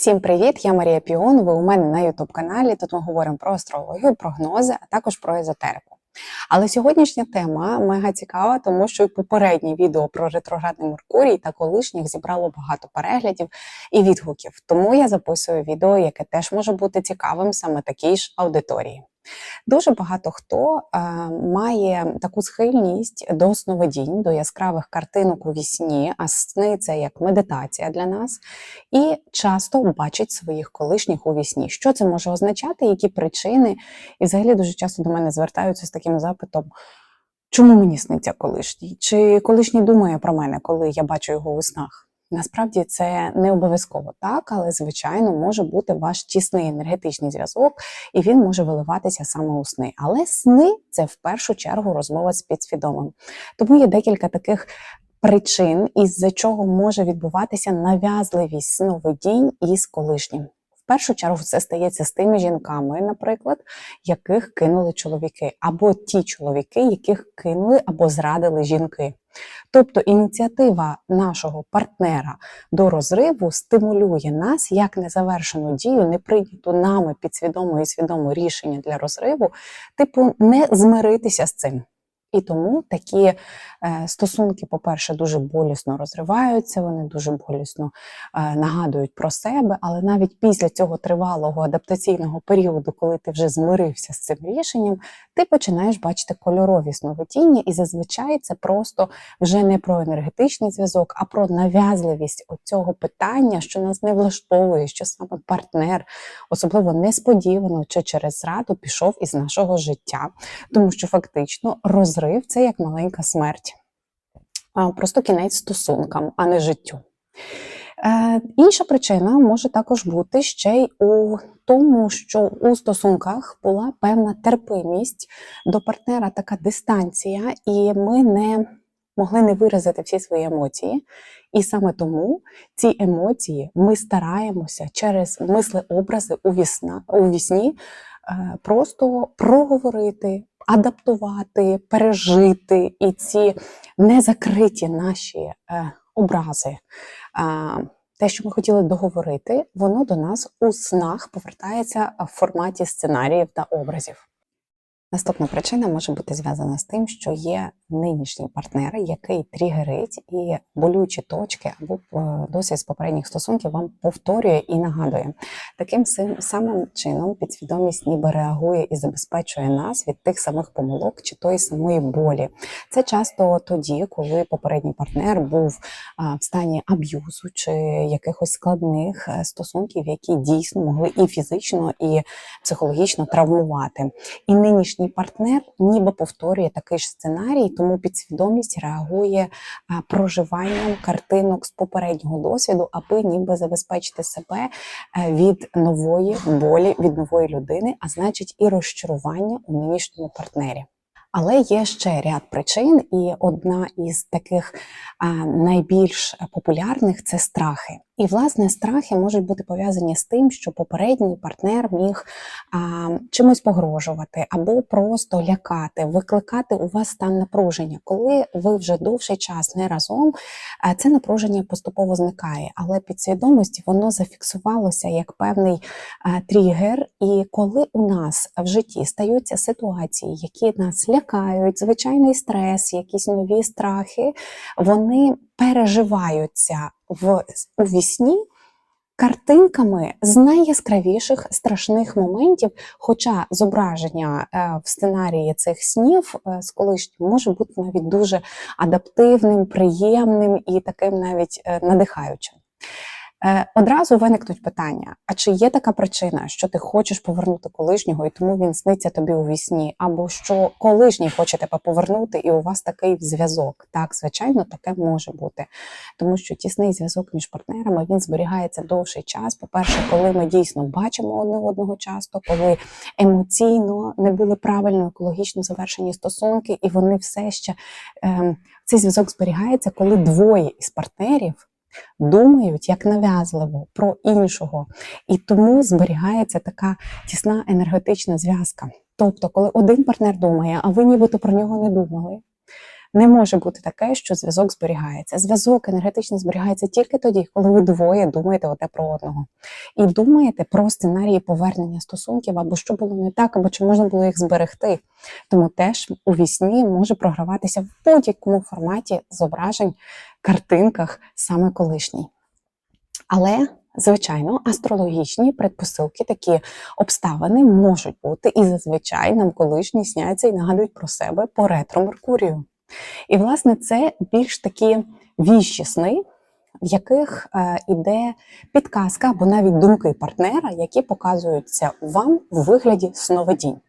Всім привіт! Я Марія Піон. Ви у мене на youtube каналі. Тут ми говоримо про астрологію, прогнози, а також про езотерику. Але сьогоднішня тема мега цікава, тому що попереднє відео про ретроградний Меркурій та колишніх зібрало багато переглядів і відгуків. Тому я записую відео, яке теж може бути цікавим саме такій ж аудиторії. Дуже багато хто е, має таку схильність до сновидінь, до яскравих картинок у вісні, а сни це як медитація для нас, і часто бачить своїх колишніх у вісні. Що це може означати, які причини? І взагалі дуже часто до мене звертаються з таким запитом. Чому мені сниться колишній? Чи колишній думає про мене, коли я бачу його у снах? Насправді це не обов'язково так, але звичайно може бути ваш тісний енергетичний зв'язок, і він може виливатися саме у сни. Але сни це в першу чергу розмова з підсвідомим. Тому є декілька таких причин, із-за чого може відбуватися нав'язливість сновидінь із колишнім. Першу чергу це стається з тими жінками, наприклад, яких кинули чоловіки, або ті чоловіки, яких кинули або зрадили жінки. Тобто ініціатива нашого партнера до розриву стимулює нас як незавершену дію, не прийняту нами підсвідомо і свідомо рішення для розриву, типу, не змиритися з цим. І тому такі е, стосунки, по-перше, дуже болісно розриваються, вони дуже болісно е, нагадують про себе, але навіть після цього тривалого адаптаційного періоду, коли ти вже змирився з цим рішенням, ти починаєш бачити кольорові сновидіння, і зазвичай це просто вже не про енергетичний зв'язок, а про нав'язливість цього питання, що нас не влаштовує, що саме партнер, особливо несподівано чи через зраду, пішов із нашого життя, тому що фактично розрив це як маленька смерть, просто кінець стосункам, а не життю. Е, Інша причина може також бути ще й у тому, що у стосунках була певна терпимість до партнера, така дистанція, і ми не могли не виразити всі свої емоції. І саме тому ці емоції ми стараємося через мисли-образи у, вісна, у вісні е, просто проговорити, адаптувати, пережити і ці незакриті наші е, образи. Те, що ми хотіли договорити, воно до нас у снах повертається в форматі сценаріїв та образів. Наступна причина може бути зв'язана з тим, що є нинішній партнер, який тригерить і болючі точки або е, досвід з попередніх стосунків вам повторює і нагадує. Таким самим чином підсвідомість ніби реагує і забезпечує нас від тих самих помилок чи тої самої болі. Це часто тоді, коли попередній партнер був в стані аб'юзу чи якихось складних е, стосунків, які дійсно могли і фізично, і психологічно травмувати. І нинішній партнер ніби повторює такий ж сценарій тому підсвідомість реагує проживанням картинок з попереднього досвіду, аби ніби забезпечити себе е, від нової болі, від нової людини, а значить і розчарування у нинішньому партнері. Але є ще ряд причин, і одна із таких найбільш популярних це страхи. І, власне, страхи можуть бути пов'язані з тим, що попередній партнер міг а, чимось погрожувати або просто лякати, викликати у вас стан напруження. Коли ви вже довший час не разом, це напруження поступово зникає. Але підсвідомості воно зафіксувалося як певний а, тригер. І коли у нас в житті стаються ситуації, які нас лякають, звичайний стрес, якісь нові страхи, вони переживаються в у картинками з найяскравіших страшних моментів. Хоча зображення е, в сценарії цих снів е, з колишнього може бути навіть дуже адаптивним, приємним і таким навіть е, надихаючим. Е, одразу виникнуть питання: а чи є така причина, що ти хочеш повернути колишнього, і тому він сниться тобі у вісні, або що колишній хоче тебе повернути, і у вас такий зв'язок? Так, звичайно, таке може бути, тому що тісний зв'язок між партнерами він зберігається довший час. По-перше, коли ми дійсно бачимо одне одного часто, коли емоційно не були правильно екологічно завершені стосунки, і вони все ще ем, цей зв'язок зберігається, коли двоє із партнерів думають як нав'язливо про іншого. І тому зберігається така тісна енергетична зв'язка. Тобто, коли один партнер думає, а ви нібито про нього не думали, Не може бути таке, що зв'язок зберігається. Зв'язок енергетично зберігається тільки тоді, коли ви двоє думаєте одне про одного. І думаєте про сценарії повернення стосунків, або що було не так, або чи можна було їх зберегти. Тому теж у вісні може програватися в будь-якому форматі зображень, картинках саме колишній. Але, звичайно, астрологічні предпосилки, такі обставини можуть бути, і зазвичай нам колишні сняться і нагадують про себе по ретро Меркурію. І, власне, це більш такі віщі сни, в яких е, іде підказка або навіть думки партнера, які показуються вам у вигляді сновидінь.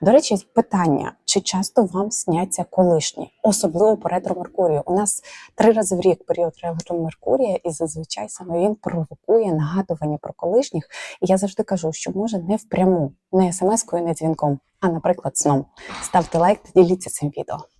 До речі, питання: чи часто вам сняться колишні, особливо по ретро Меркурію? У нас три рази в рік період ретро Меркурія, і зазвичай саме він провокує нагадування про колишніх. І я завжди кажу, що може не впряму, не смс-кою, не дзвінком, а, наприклад, сном. Ставте лайк та діліться цим відео.